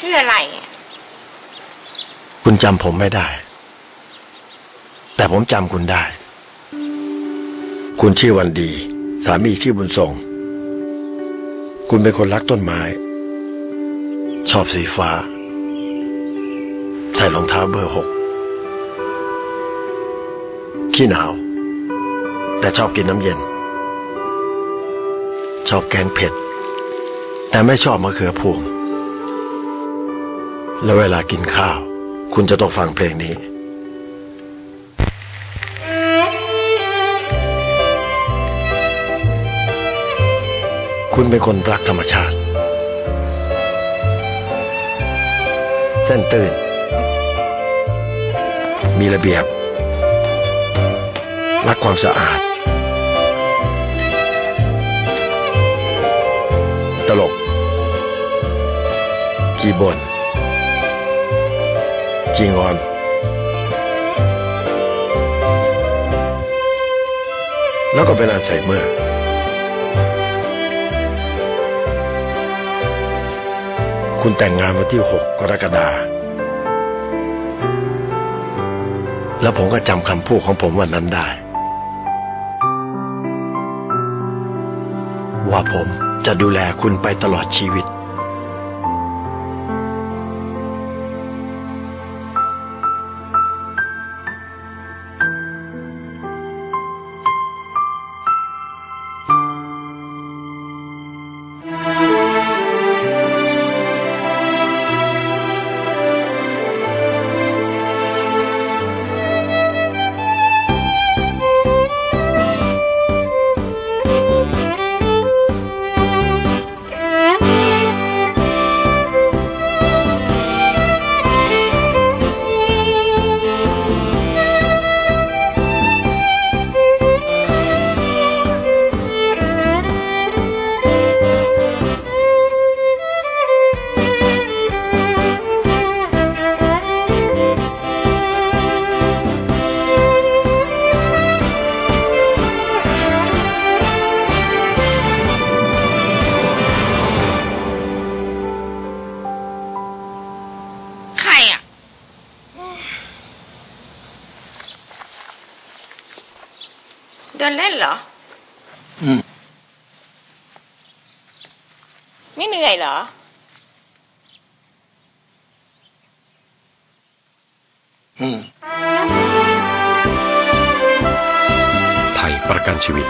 ชื่ออะไร คุณจำผมไม่ได้ แต่ผมจำคุณได้ คุณชื่อวันดี สามีชื่อบุญทรง คุณเป็นคนรักต้นไม้ ชอบสีฟ้า ใส่รองเท้าเบอร์หกขี้หนาว แต่ชอบกินน้ำเย็น ชอบแกงเผ็ด แต่ไม่ชอบมะเขือพวง แล้วเวลากินข้าว คุณจะต้องฟังเพลงนี้ คุณเป็นคนรักธรรมชาติ เส้นตื่น มีระเบียบ รักความสะอาด ตลก กี่บน กี่งอนแล้วก็เป็นอัลไซเมอร์คุณแต่งงานวันที่ 6 กรกฎาคมแล้วผมก็จำคำพูดของผมวันนั้นได้ ว่าผมจะดูแลคุณไปตลอดชีวิต เดินเล่นเหรอ อืม ไม่เหนื่อยเหรอ อืม ไทยประกันชีวิต